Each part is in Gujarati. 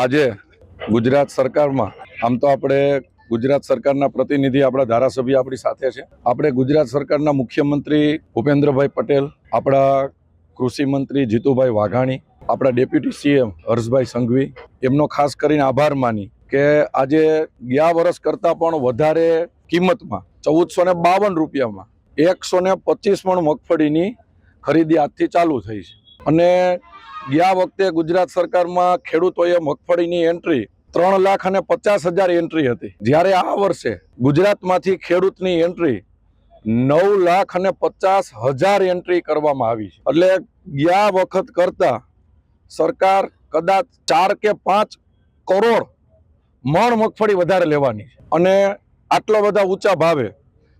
આજે ગુજરાત સરકારમાં, આમ તો આપણે ગુજરાત સરકારના પ્રતિનિધિ, આપણા ધારાસભ્ય આપણી સાથે છે. આપણે ગુજરાત સરકારના મુખ્યમંત્રી ભૂપેન્દ્રભાઈ પટેલ, આપણા કૃષિ મંત્રી જીતુભાઈ વાઘાણી, આપણા ડેપ્યુટી સીએમ હર્ષભાઈ સંઘવી, એમનો ખાસ કરીને આભાર માની કે આજે ગયા વર્ષ કરતાં પણ વધારે કિંમતમાં, ચૌદસો ને બાવન રૂપિયામાં, એકસો ને પચીસ મણ મગફળીની ખરીદી આજથી ચાલુ થઈ છે. અને ગયા વખતે ગુજરાત સરકારમાં ખેડૂતોએ મગફળીની એન્ટ્રી ત્રણ લાખ અને પચાસ હજાર એન્ટ્રી હતી. જ્યારે આ વર્ષે ગુજરાતમાંથી ખેડૂતની એન્ટ્રી નવ લાખ અને પચાસ હજાર એન્ટ્રી કરવામાં આવી છે. એટલે ગયા વખત કરતાં સરકાર કદાચ ચાર કે પાંચ કરોડ મણ મગફળી વધારે લેવાની છે. અને આટલા બધા ઊંચા ભાવે.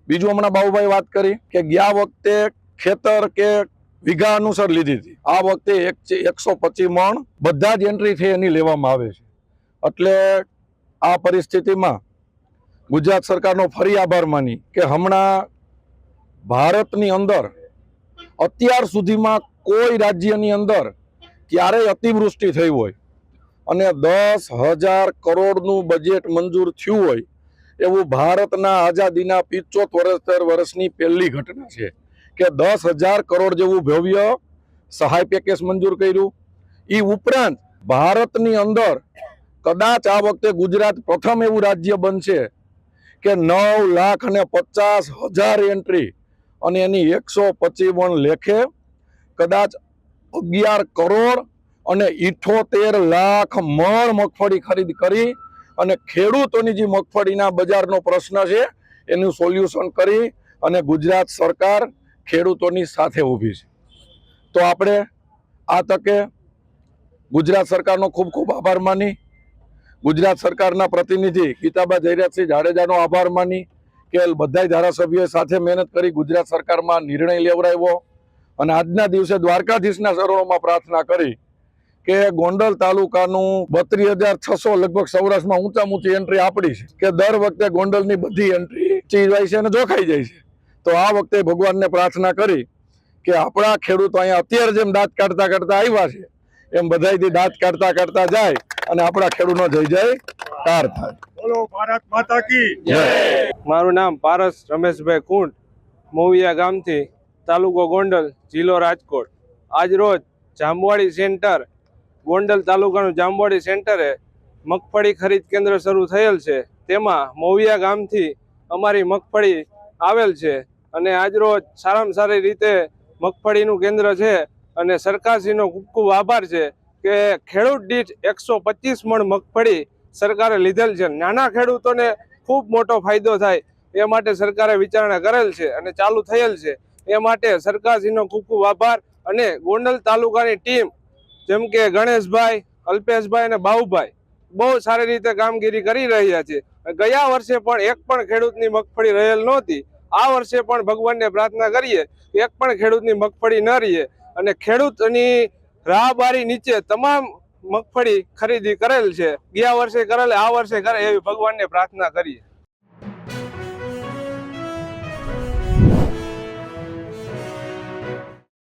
બીજું હમણાં બાબુભાઈ વાત કરી કે ગયા વખતે ખેતર કે વીઘા અનુસાર લીધી હતી. આ વખતે એક એકસો પચીસ મણ બધા જ એન્ટ્રી થઈ એની લેવામાં આવે છે. એટલે આ પરિસ્થિતિમાં ગુજરાત સરકારનો ફરી આભાર માની કે હમણાં ભારતની અંદર અત્યાર સુધીમાં કોઈ રાજ્યની અંદર ક્યારેય અતિવૃષ્ટિ થઈ હોય અને દસ હજાર કરોડનું બજેટ મંજૂર થયું હોય એવું ભારતના આઝાદીના પિચોતેર વર્ષની પહેલી ઘટના છે. કે દસ હજાર કરોડ જેવું ભવ્ય સહાય પેકેજ મંજૂર કર્યું. એ ઉપરાંત ભારતની અંદર કદાચ આ વખતે ગુજરાત પ્રથમ એવું રાજ્ય બનશે કે નવ લાખ અને પચાસ હજાર એન્ટ્રી અને એની એકસો પચીવન લેખે કદાચ અગિયાર કરોડ અને ઇઠોતેર લાખ મણ મગફળી ખરીદ કરી અને ખેડૂતોની જે મગફળીના બજારનો પ્રશ્ન છે, એનું સોલ્યુશન કરી અને ગુજરાત સરકાર ખેડૂતોની સાથે ઊભી છે. તો આપણે આ તકે ગુજરાત સરકારનો ખૂબ ખૂબ આભાર માની, ગુજરાત સરકારના પ્રતિનિધિ ગીતાબા જયરાજસિંહ જાડેજાનો આભાર માની કે બધાય ધારાસભ્યોએ સાથે મહેનત કરી ગુજરાત સરકારમાં નિર્ણય લેવડાવ્યો અને આજના દિવસે દ્વારકાધીશના ચરણોમાં પ્રાર્થના કરી કે ગોંડલ તાલુકાનું બત્રીસ હજાર છસો લગભગ સૌરાષ્ટ્રમાં ઊંચામાં ઊંચી એન્ટ્રી આપણી છે કે દર વખતે ગોંડલની બધી એન્ટ્રી ચીજ જાય છે અને જોખાઈ જાય છે. તો આ વખતે ભગવાનને પ્રાર્થના કરી કે આપણા ખેડૂતો અહીંયા અત્યારે જેમ દાંત કાઢતા કાઢતા આવ્યા છે એમ બધાયથી દાંત કાઢતા કાઢતા જાય અને આપણા ખેડૂતનો જય જય કાર થાય. બોલો ભારત માતા કી. મારું નામ પારસ રમેશભાઈ કુંડ મોવિયા ગામથી તાલુકો ગોંડલ જિલ્લો રાજકોટ. આજ રોજ જાંબવાડી સેન્ટર ગોંડલ તાલુકાનું જાંબવાડી સેન્ટરે મગફળી ખરીદ કેન્દ્ર શરૂ થયેલ છે. તેમાં મોવિયા ગામથી અમારી મગફળી આવેલ છે. અને આજરોજ સારામાં સારી રીતે મગફળીનું કેન્દ્ર છે અને સરકારશ્રીનો ખૂબ ખૂબ આભાર છે કે ખેડૂત દીઠ એકસો પચીસ મણ મગફળી સરકારે લીધેલ છે. નાના ખેડૂતોને ખૂબ મોટો ફાયદો થાય એ માટે સરકારે વિચારણા કરેલ છે અને ચાલુ થયેલ છે. એ માટે સરકારશ્રીનો ખૂબ ખૂબ આભાર અને ગોંડલ તાલુકાની ટીમ જેમ કે ગણેશભાઈ, અલ્પેશભાઈ અને બાહુભાઈ બહુ સારી રીતે કામગીરી કરી રહ્યા છે. ગયા વર્ષે પણ એક પણ ખેડૂતની મગફળી રહેલ નહોતી. આ વર્ષે પણ ભગવાનને પ્રાર્થના કરીએ કે એક પણ ખેડૂતની મગફળી ન રહીએ અને ખેડૂતની રાહબારી નીચે તમામ મગફળી ખરીદી કરેલ છે. ગયા વર્ષે કરેલ, આ વર્ષે કરે એવી ભગવાનને પ્રાર્થના કરીએ.